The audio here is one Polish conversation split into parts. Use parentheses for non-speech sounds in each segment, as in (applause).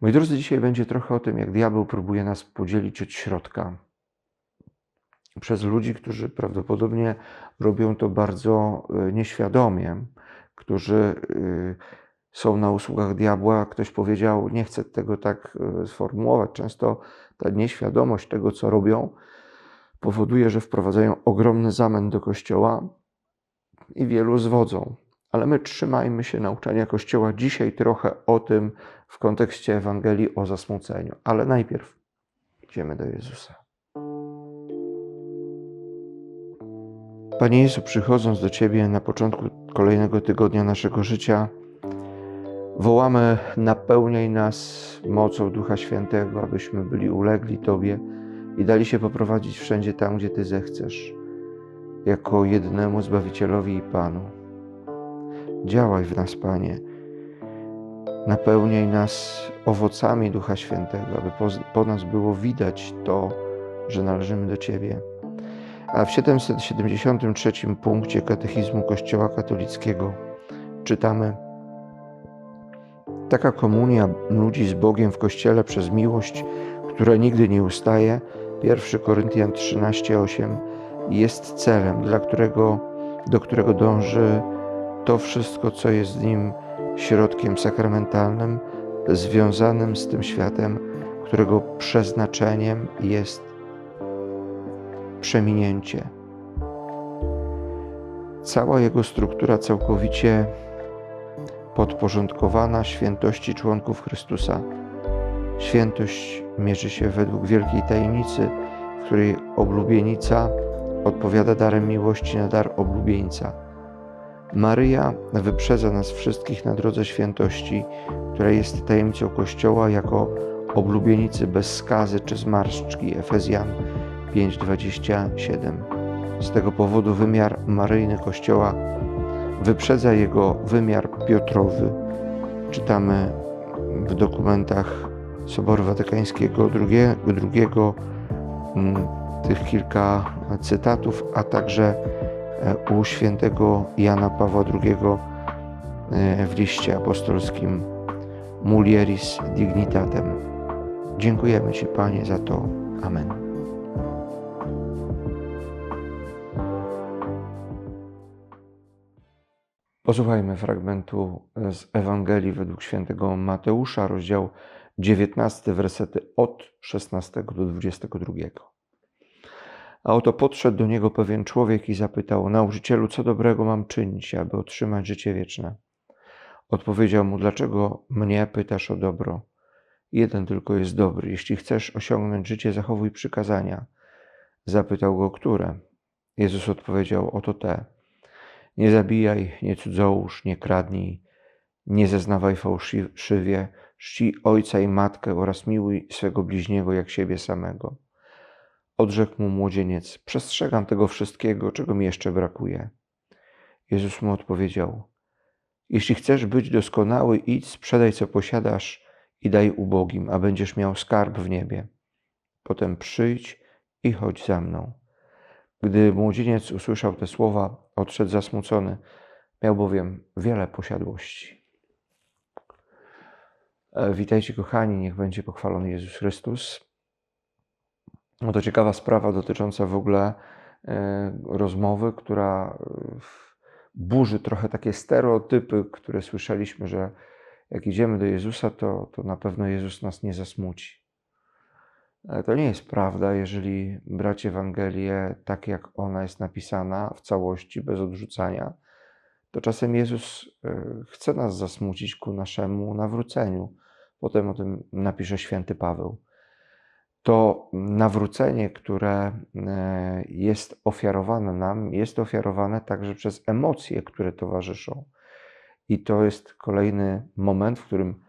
Moi drodzy, dzisiaj będzie trochę o tym, jak diabeł próbuje nas podzielić od środka. Przez ludzi, którzy prawdopodobnie robią to bardzo e, nieświadomie, którzy e, są na usługach diabła. Ktoś powiedział, nie chcę tego tak e, sformułować. Często ta nieświadomość tego, co robią, powoduje, że wprowadzają ogromny zamęt do kościoła i wielu zwodzą. Ale my trzymajmy się nauczania Kościoła dzisiaj trochę o tym w kontekście Ewangelii o zasmuceniu. Ale najpierw idziemy do Jezusa. Panie Jezu, przychodząc do Ciebie na początku kolejnego tygodnia naszego życia, wołamy: napełniaj nas mocą Ducha Świętego, abyśmy byli ulegli Tobie i dali się poprowadzić wszędzie tam, gdzie Ty zechcesz, jako jednemu Zbawicielowi i Panu. Działaj w nas, Panie. Napełniaj nas owocami Ducha Świętego, aby po, po nas było widać to, że należymy do Ciebie. A w 773 punkcie Katechizmu Kościoła Katolickiego czytamy: Taka komunia ludzi z Bogiem w Kościele przez miłość, która nigdy nie ustaje, 1 Koryntian 13:8 jest celem, dla którego, do którego dąży to wszystko, co jest nim środkiem sakramentalnym, związanym z tym światem, którego przeznaczeniem jest przeminięcie. Cała jego struktura całkowicie podporządkowana świętości członków Chrystusa. Świętość mierzy się według wielkiej tajemnicy, w której oblubienica odpowiada darem miłości na dar oblubieńca. Maryja wyprzedza nas wszystkich na drodze świętości, która jest tajemnicą Kościoła jako oblubienicy bez skazy czy zmarszczki. Efezjan 5:27. Z tego powodu wymiar maryjny Kościoła wyprzedza jego wymiar Piotrowy. Czytamy w dokumentach Soboru Watykańskiego II, drugiego mm, tych kilka cytatów, a także u świętego Jana Pawła II e, w liście apostolskim Mulieris Dignitatem. Dziękujemy Ci, Panie, za to. Amen. Posłuchajmy fragmentu z Ewangelii według świętego Mateusza, rozdział 19, wersety od 16 do 22. A oto podszedł do niego pewien człowiek i zapytał: Nauczycielu, co dobrego mam czynić, aby otrzymać życie wieczne? Odpowiedział mu: Dlaczego mnie pytasz o dobro? Jeden tylko jest dobry. Jeśli chcesz osiągnąć życie, zachowuj przykazania. Zapytał go, które? Jezus odpowiedział: Oto te. Nie zabijaj, nie cudzołóż, nie kradnij, nie zeznawaj fałszywie, czci ojca i matkę oraz miłuj swego bliźniego jak siebie samego. Odrzekł mu młodzieniec: Przestrzegam tego wszystkiego, czego mi jeszcze brakuje. Jezus mu odpowiedział: Jeśli chcesz być doskonały, idź, sprzedaj co posiadasz i daj ubogim, a będziesz miał skarb w niebie. Potem przyjdź i chodź za mną. Gdy młodzieniec usłyszał te słowa, odszedł zasmucony. Miał bowiem wiele posiadłości. E, witajcie, kochani, niech będzie pochwalony Jezus Chrystus. No to ciekawa sprawa dotycząca w ogóle e, rozmowy, która e, burzy trochę takie stereotypy, które słyszeliśmy, że jak idziemy do Jezusa, to, to na pewno Jezus nas nie zasmuci. To nie jest prawda, jeżeli brać Ewangelię tak, jak ona jest napisana w całości, bez odrzucania, to czasem Jezus e, chce nas zasmucić ku naszemu nawróceniu. Potem o tym napisze święty Paweł. To nawrócenie, które e, jest ofiarowane nam, jest ofiarowane także przez emocje, które towarzyszą. I to jest kolejny moment, w którym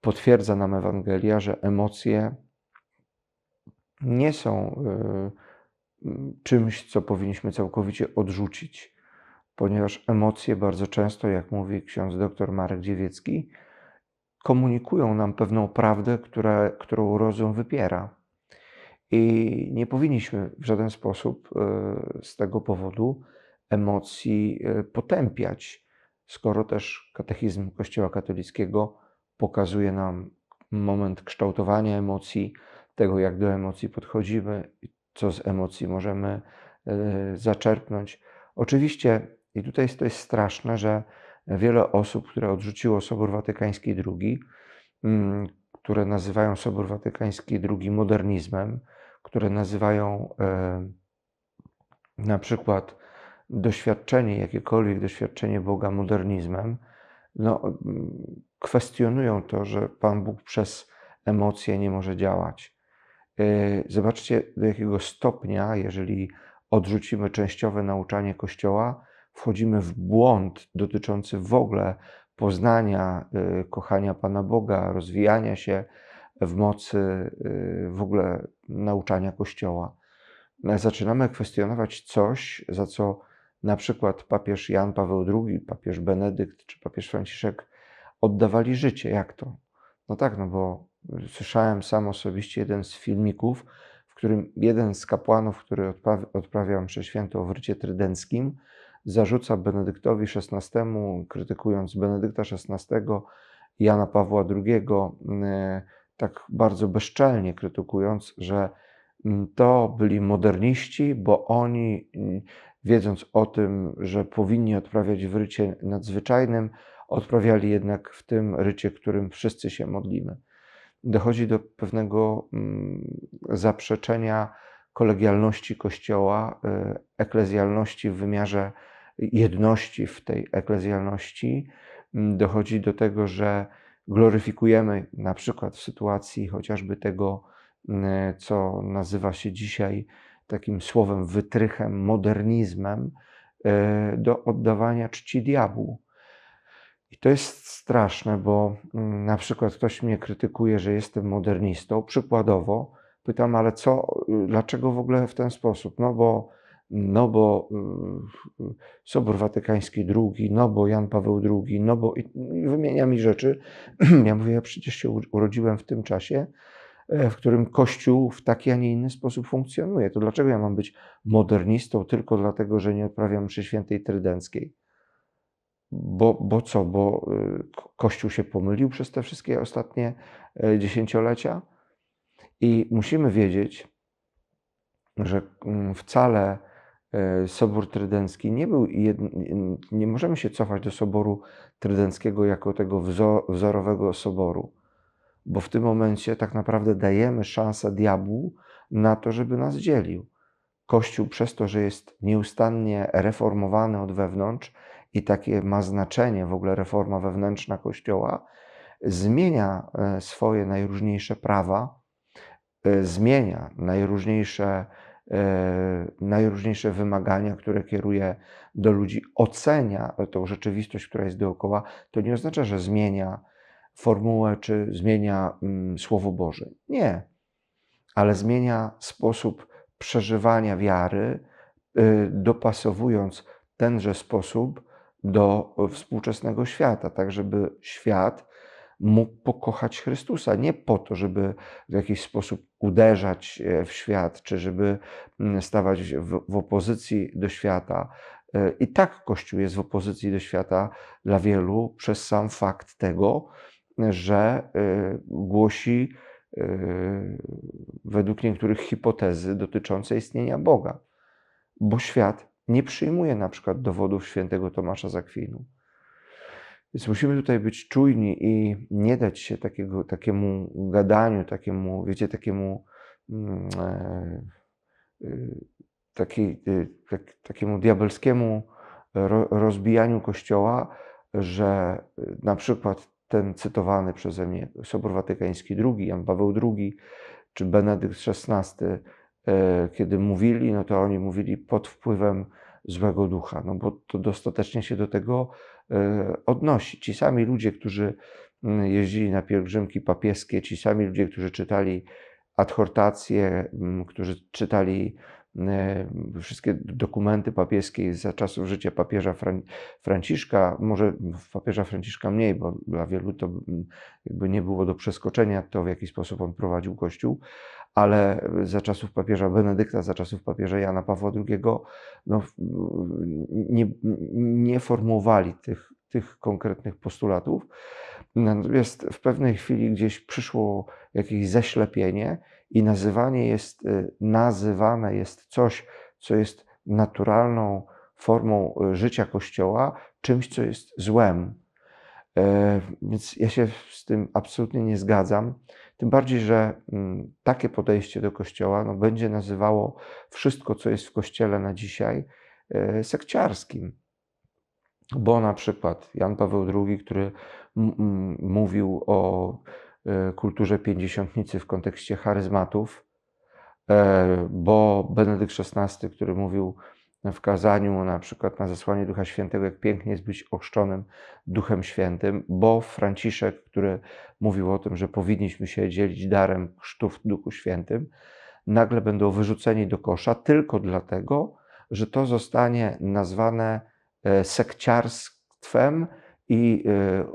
potwierdza nam Ewangelia, że emocje nie są y, czymś, co powinniśmy całkowicie odrzucić, ponieważ emocje bardzo często, jak mówi ksiądz dr Marek Dziewiecki, komunikują nam pewną prawdę, która, którą rozum wypiera. I nie powinniśmy w żaden sposób y, z tego powodu emocji y, potępiać, skoro też katechizm Kościoła katolickiego pokazuje nam moment kształtowania emocji, tego jak do emocji podchodzimy, co z emocji możemy e, zaczerpnąć. Oczywiście, i tutaj to jest straszne, że wiele osób, które odrzuciło Sobór Watykański II, mm, które nazywają Sobór Watykański II modernizmem, które nazywają e, na przykład doświadczenie, jakiekolwiek doświadczenie Boga modernizmem, no, kwestionują to, że Pan Bóg przez emocje nie może działać. E, zobaczcie, do jakiego stopnia, jeżeli odrzucimy częściowe nauczanie Kościoła, wchodzimy w błąd dotyczący w ogóle poznania, e, kochania Pana Boga, rozwijania się w mocy e, w ogóle nauczania Kościoła. Zaczynamy kwestionować coś, za co na przykład papież Jan Paweł II, papież Benedykt czy papież Franciszek oddawali życie. Jak to? No tak, no bo słyszałem sam osobiście jeden z filmików, w którym jeden z kapłanów, który odprawiał mszę świętą w rycie trydenckim, zarzuca Benedyktowi XVI, krytykując Benedykta XVI, Jana Pawła II, e, tak bardzo bezczelnie krytykując, że mm, to byli moderniści, bo oni, mm, wiedząc o tym, że powinni odprawiać w rycie nadzwyczajnym, odprawiali jednak w tym rycie, którym wszyscy się modlimy. Dochodzi do pewnego mm, zaprzeczenia kolegialności Kościoła, y, eklezjalności w wymiarze jedności w tej eklezjalności. Dochodzi do tego, że gloryfikujemy na przykład w sytuacji chociażby tego, mm, co nazywa się dzisiaj takim słowem wytrychem, modernizmem, y, do oddawania czci diabłu. I to jest straszne, bo mm, na przykład ktoś mnie krytykuje, że jestem modernistą. Przykładowo pytam, ale co, dlaczego w ogóle w ten sposób? No bo, no bo y, y, Sobór Watykański II, no bo Jan Paweł II, no bo i wymienia mi rzeczy. (clears throat) Ja mówię, ja przecież się urodziłem w tym czasie, e, w którym Kościół w taki, a nie inny sposób funkcjonuje. To dlaczego ja mam być modernistą tylko dlatego, że nie odprawiam mszy świętej trydenckiej? Bo, bo co? Bo y, Kościół się pomylił przez te wszystkie ostatnie e, dziesięciolecia? I musimy wiedzieć, że mm, wcale Sobór Trydencki nie był nie możemy się cofać do Soboru Trydenckiego jako tego wzorowego soboru, bo w tym momencie tak naprawdę dajemy szansę diabłu na to, żeby nas dzielił. Kościół przez to, że jest nieustannie reformowany od wewnątrz, i takie ma znaczenie w ogóle reforma wewnętrzna Kościoła, zmienia e, swoje najróżniejsze prawa, e, zmienia najróżniejsze, e, najróżniejsze wymagania, które kieruje do ludzi, ocenia tą rzeczywistość, która jest dookoła, to nie oznacza, że zmienia formułę czy zmienia mm, Słowo Boże. Nie, ale zmienia sposób przeżywania wiary, dopasowując tenże sposób do współczesnego świata, tak żeby świat mógł pokochać Chrystusa. Nie po to, żeby w jakiś sposób uderzać e, w świat, czy żeby mm, stawać w, opozycji do świata. E, I tak Kościół jest w opozycji do świata dla wielu przez sam fakt tego, że e, głosi według niektórych hipotezy dotyczące istnienia Boga. Bo świat nie przyjmuje na przykład dowodów świętego Tomasza z Akwinu. Więc musimy tutaj być czujni i nie dać się takiego, takiemu gadaniu, takiemu, wiecie, takiemu mm, e, e, taki, e, tak, takiemu diabelskiemu rozbijaniu Kościoła, że na przykład ten cytowany przeze mnie Sobór Watykański II, Jan Paweł II czy Benedykt XVI E, kiedy mówili, no to oni mówili pod wpływem złego ducha, no bo to dostatecznie się do tego e, odnosi. Ci sami ludzie, którzy mm, jeździli na pielgrzymki papieskie, ci sami ludzie, którzy czytali adhortacje, mm, którzy czytali wszystkie dokumenty papieskie za czasów życia papieża Franciszka, może papieża Franciszka mniej, bo dla wielu to jakby nie było do przeskoczenia to, w jaki sposób on prowadził Kościół, ale za czasów papieża Benedykta, za czasów papieża Jana Pawła II no, nie, nie formułowali tych tych konkretnych postulatów. Natomiast w pewnej chwili gdzieś przyszło jakieś zaślepienie i nazywanie jest, y, nazywane jest coś, co jest naturalną formą y, życia Kościoła, czymś, co jest złem. E, więc ja się z tym absolutnie nie zgadzam. Tym bardziej, że mm, takie podejście do Kościoła no, będzie nazywało wszystko, co jest w Kościele na dzisiaj, e, sekciarskim. Bo na przykład Jan Paweł II, który mówił o kulturze pięćdziesiątnicy w kontekście charyzmatów, bo Benedykt XVI, który mówił w kazaniu, na przykład na zesłanie Ducha Świętego, jak pięknie jest być ochrzczonym Duchem Świętym, bo Franciszek, który mówił o tym, że powinniśmy się dzielić darem chrztu w Duchu Świętym, nagle będą wyrzuceni do kosza tylko dlatego, że to zostanie nazwane e, sekciarstwem i e, e,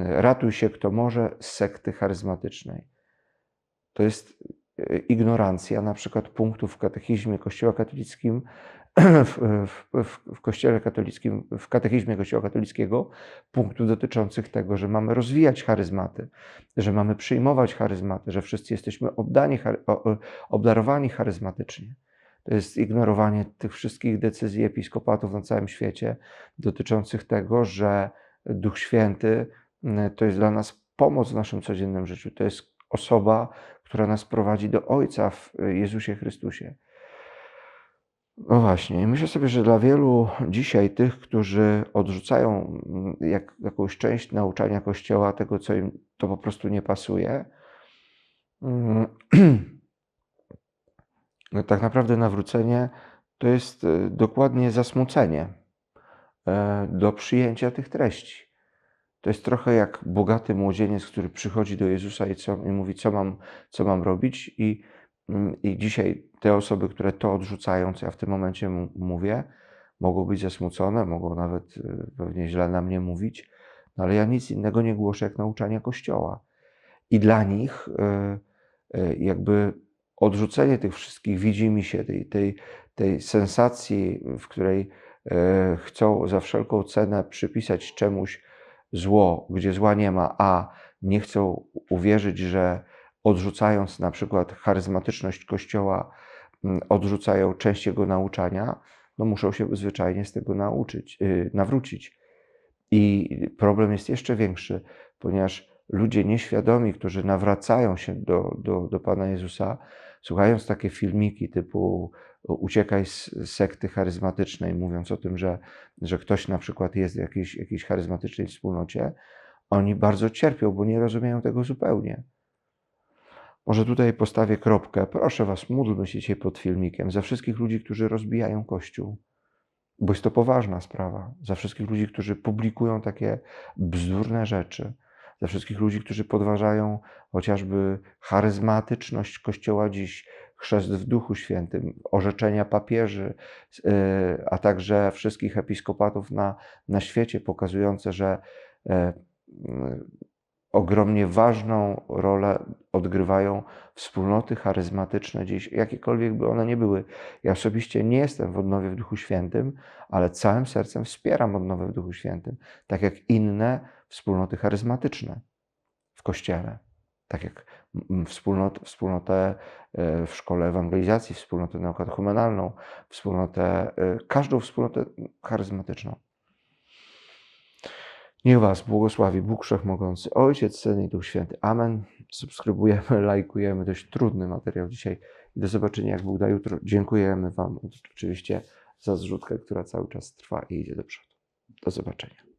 ratuj się kto może z sekty charyzmatycznej. To jest ignorancja na przykład punktów w katechizmie Kościoła katolickim, (clears throat) w, w, w, Kościele katolickim, w katechizmie Kościoła katolickiego, punktów dotyczących tego, że mamy rozwijać charyzmaty, że mamy przyjmować charyzmaty, że wszyscy jesteśmy obdani, obdarowani charyzmatycznie. To jest ignorowanie tych wszystkich decyzji episkopatów na całym świecie dotyczących tego, że Duch Święty mm, to jest dla nas pomoc w naszym codziennym życiu. To jest osoba, która nas prowadzi do Ojca w Jezusie Chrystusie. No właśnie, myślę sobie, że dla wielu dzisiaj tych, którzy odrzucają jak, jakąś część nauczania Kościoła, tego, co im to po prostu nie pasuje, (clears throat) tak naprawdę nawrócenie to jest e, dokładnie zasmucenie e, do przyjęcia tych treści. To jest trochę jak bogaty młodzieniec, który przychodzi do Jezusa i, co, i mówi, co mam, co mam robić. I, mm, I dzisiaj te osoby, które to odrzucają, co ja w tym momencie mówię, mogą być zasmucone, mogą nawet y, pewnie źle na mnie mówić, no ale ja nic innego nie głoszę jak nauczania Kościoła. I dla nich y, y, jakby odrzucenie tych wszystkich widzi mi się, tej, tej, tej sensacji, w której chcą za wszelką cenę przypisać czemuś zło, gdzie zła nie ma, a nie chcą uwierzyć, że odrzucając na przykład charyzmatyczność Kościoła, mm, odrzucają część jego nauczania, no muszą się zwyczajnie z tego nauczyć, y, nawrócić. I problem jest jeszcze większy, ponieważ ludzie nieświadomi, którzy nawracają się do, do, do Pana Jezusa, słuchając takie filmiki typu uciekaj z sekty charyzmatycznej, mówiąc o tym, że, że ktoś na przykład jest w jakiejś, jakiejś charyzmatycznej wspólnocie, oni bardzo cierpią, bo nie rozumieją tego zupełnie. Może tutaj postawię kropkę. Proszę Was, módlmy się dzisiaj pod filmikiem za wszystkich ludzi, którzy rozbijają Kościół, bo jest to poważna sprawa. Za wszystkich ludzi, którzy publikują takie bzdurne rzeczy. Za wszystkich ludzi, którzy podważają chociażby charyzmatyczność Kościoła dziś, chrzest w Duchu Świętym, orzeczenia papieży, y, a także wszystkich episkopatów na, na świecie, pokazujące, że e, ogromnie ważną rolę odgrywają wspólnoty charyzmatyczne dziś, jakiekolwiek by one nie były. Ja osobiście nie jestem w odnowie w Duchu Świętym, ale całym sercem wspieram odnowę w Duchu Świętym, tak jak inne wspólnoty charyzmatyczne w Kościele tak jak wspólnot, wspólnotę e, w szkole ewangelizacji, wspólnotę naukatechumenalną, wspólnotę, e, każdą wspólnotę charyzmatyczną. Niech Was błogosławi Bóg Wszechmogący, Ojciec, Syn i Duch Święty. Amen. Subskrybujemy, (laughs) lajkujemy. Dość trudny materiał dzisiaj. Do zobaczenia, jak Bóg da jutro. Dziękujemy Wam oczywiście za zrzutkę, która cały czas trwa i idzie do przodu. Do zobaczenia.